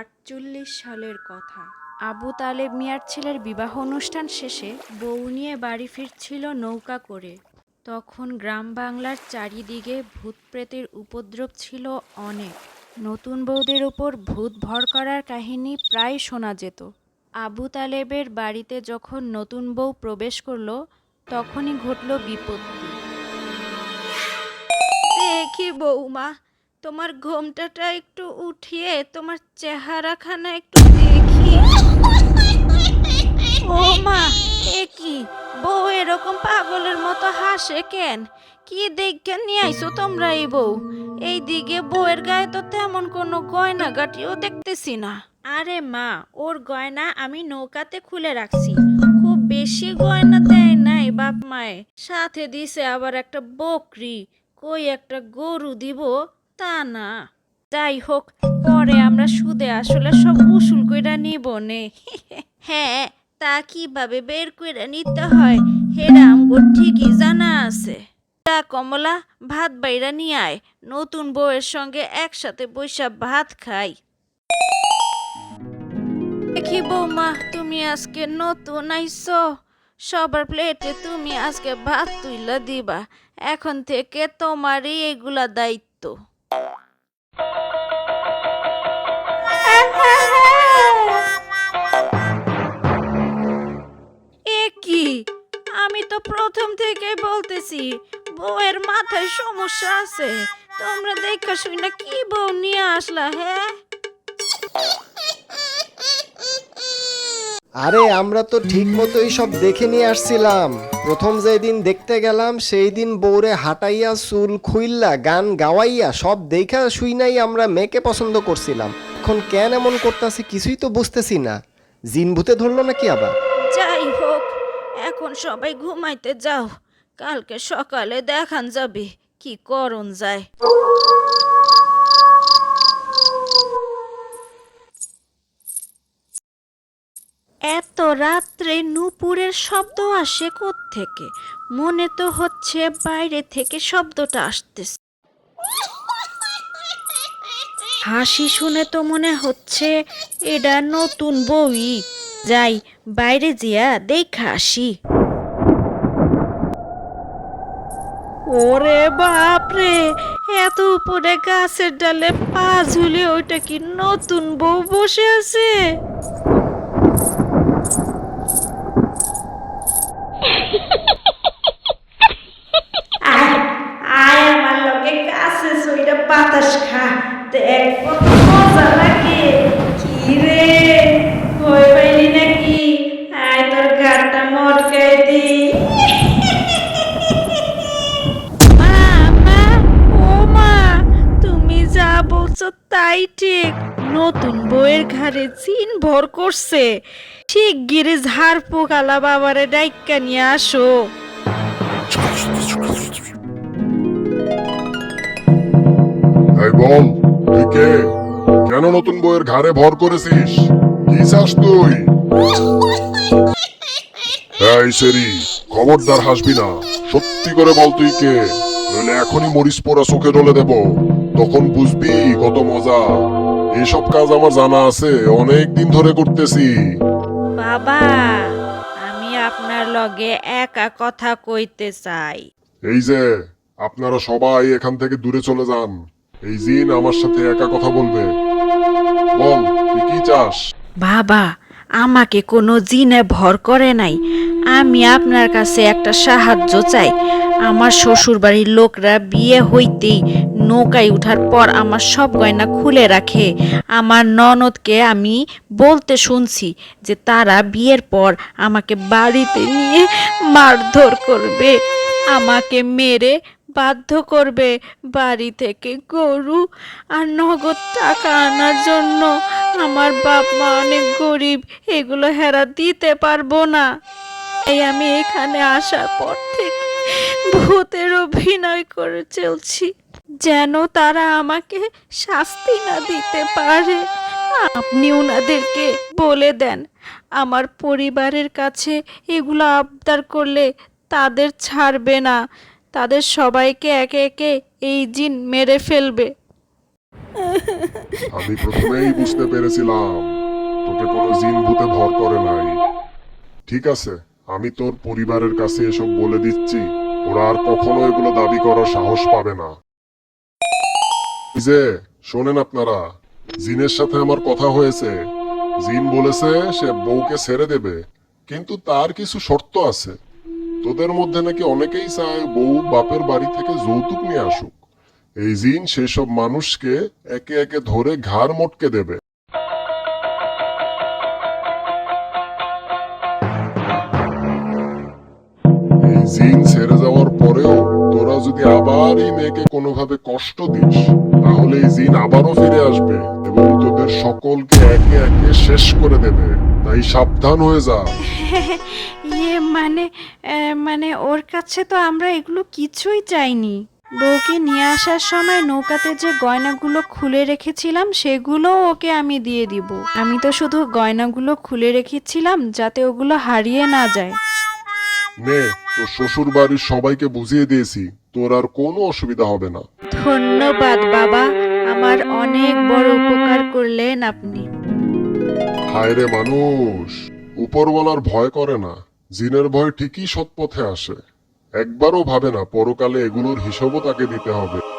আটচল্লিশ সালের কথা। আবু তালেব মিয়ার ছেলের বিবাহ অনুষ্ঠান শেষে বউ নিয়ে বাড়ি ফিরছিল নৌকা করে। তখন গ্রাম বাংলার চারিদিকে ভূত প্রেতের উপদ্রব ছিল অনেক। নতুন বউদের উপর ভূত ভর করার কাহিনী প্রায় শোনা যেত। আবু তালেবের বাড়িতে যখন নতুন বউ প্রবেশ করল, তখনই ঘটল বিপত্তি। দেখি বৌমা তোমার ঘোমটাটা একটু উঠিয়ে তোমার চেহারাখানা একটু দেখি। ও মা, এ কি? বউ এরকম পাগলের মতো হাসে কেন? কি দেখে নিয়ে আইছো তোমরা এই বউ? এই দিকে বউয়ের গায়ে তো তেমন কোনো গয়না গাটিও দেখতেছি না। আরে মা, ওর গয়না আমি নৌকাতে খুলে রাখছি। খুব বেশি গয়না দেয় নাই বাপ মায়ে। সাথে দিছে আবার একটা বকরি। কই একটা গরু দিব? তা না। যাই হোক, পরে আমরা সুদে আসলে সব উসুল কইরা নিব নে। হ্যাঁ তা কীভাবে বের কইরা নিতে হয়, হেরা আমগো ঠিকই জানা আছে। তা কমলা, ভাত বাইরা নিয়ে আয়, নতুন বউয়ের সঙ্গে একসাথে বৈশা ভাত খাই। দেখি বৌমা, তুমি আজকে নতুন আইছো সবার প্লেটে তুমি আজকে ভাত তুইলা দিবা। এখন থেকে তোমারই এগুলা দায়িত্ব। কি? আমি তো প্রথম থেকেই বলতেছি, বউয়ের মাথায় সমস্যা আছে। তোমরা দেখা শুনে কি বউ নিয়ে আসলা হ্যাঁ? আরে, আমরা তো ঠিক মতোই সব দেখে নিয়ে আসছিলাম। প্রথম যেদিন দেখতে গেলাম সেই দিন বউরে হাঁটাইয়া, চুল খুইল্লা, গান গাওয়াইয়া, সব দেখা শুই নাই আমরা মেয়েকে পছন্দ করছিলাম। এখন কেন এমন করতেছে কিছুই তো বুঝতেছি না। জিন ভূতে ধরলো নাকি আবার? যাই হোক, এখন সবাই ঘুমাইতে যাও। কালকে সকালে দেখান যাবে, কি করণ যায়। এত রাত্রে নুপুরের শব্দ আসে থেকে মনে তো হচ্ছে বাইরে থেকে শব্দটা আসতেছে। হাসি শুনে তো মনে হচ্ছে এটা নতুন বই। যাই, বাইরে জিয়া দেখা আসি। ওরে বাপরে, এত উপরে গাছের ডালে পা ঝুলে ওইটা কি নতুন বউ বসে আছে আয় আয় আমার লগে কাছে সইটা বাতাস খা দেখ কত মজা লাগে। কি রে ভয় পাইলি নাকি? আয় তোর গাটা মটকাই দি। মা মা ও মা তুমি যা বলছো তাই ঠিক। নতুন বইয়ের ঘাড়ে চিন ভর করছে। ঠিক গিরে ঝাড় পোকালা বাবারে ডাইকা নিয়ে আসো। এই বল তুই কে কেন নতুন বইয়ের ঘাড়ে ভর করেছিস? কি চাস তুই? এই সেরি খবরদার হাসবি না। সত্যি করে বল তুই কে? নইলে এখনই মরিচ পোড়া চোখে ডলে দেব। তখন বুঝবি কত মজা। এসব কাজ আমার জানা আছে অনেক দিন ধরে করতেছি। বাবা আমি আপনার লগে একা কথা কইতে চাই। এই যে আপনারা সবাই এখান থেকে দূরে চলে যান। এই জিন আমার সাথে একা কথা বলবে। বল, তুই কি চাস? বাবা, আমাকে কোনো জিনে ভর করে নাই। আমি আপনার কাছে একটা সাহায্য চাই। আমার শ্বশুর বাড়ির লোকরা বিয়ে হইতেই নৌকায় উঠার পর আমার সব গয়না খুলে রাখে। আমার ননদকে আমি বলতে শুনছি যে তারা বিয়ের পর আমাকে বাড়িতে নিয়ে মারধর করবে। আমাকে মেরে বাধ্য করবে বাড়ি থেকে গরু আর নগদ টাকা আনার জন্য। আমার বাপ মা অনেক গরিব, এগুলো হেরা দিতে পারব না। এই আমি এখানে আসার পর থেকে ভূতের অভিনয় করে চলছি। যেন তারা আমাকে শাস্তি না দিতে পারে। আপনি ওনাদেরকে বলে দেন, আমার পরিবারের কাছে এগুলো আবদার করলে তাদের ছাড়বে না। তাদের সবাইকে একে একে এই জিন মেরে ফেলবে। আমি প্রথমেই বুঝতে পেরেছিলাম, তোকে কোনো জিন ভূতে ভর করে নাই। ঠিক আছে, আমি তোর পরিবারের কাছে এসব বলে দিচ্ছি। ওরা আর কখনো এগুলো দাবি করার সাহস পাবে না। যে, শোনেন আপনারা, জিনের সাথে আমার কথা হয়েছে। জিন বলেছে সে বউকে ছেড়ে দেবে, কিন্তু তার কিছু শর্ত আছে। তোদের মধ্যে নাকি অনেকেই চায় বউ বাপের বাড়ি থেকে যৌতুক নিয়ে আসুক। এই জিন সেসব মানুষকে একে একে ধরে ঘাড় মটকে দেবে। জিন ছেড়ে যাওয়ার পরেও তোরা যদি আবার এই মেয়েকে কোনোভাবে কষ্ট দিস, তাহলে এই জিন আবারও ফিরে আসবে এবং তোদের সকলকে একে একে শেষ করে দেবে। তাই সাবধান হয়ে যা। ইয়ে মানে মানে ওর কাছে তো আমরা এগুলো কিছুই চাইনি। বউকে নিয়ে আসার সময় নৌকাতে যে গয়নাগুলো খুলে রেখেছিলাম সেগুলো ওকে আমি দিয়ে দিব। আমি তো শুধু গয়নাগুলো খুলে রেখেছিলাম যাতে ওগুলো হারিয়ে না যায়। নে তোর শ্বশুর বাড়ির সবাইকে বুঝিয়ে দিয়েছি তোর আর কোনো অসুবিধা হবে না। ধন্যবাদ বাবা আমার অনেক বড় উপকার করলেন আপনি। হায় রে মানুষ, উপরওয়ালার ভয় করে না। জিনের ভয় ঠিকই সৎপথে আসে। একবারও ভাবে না, পরকালে এগুলোর হিসাবও তাকে দিতে হবে।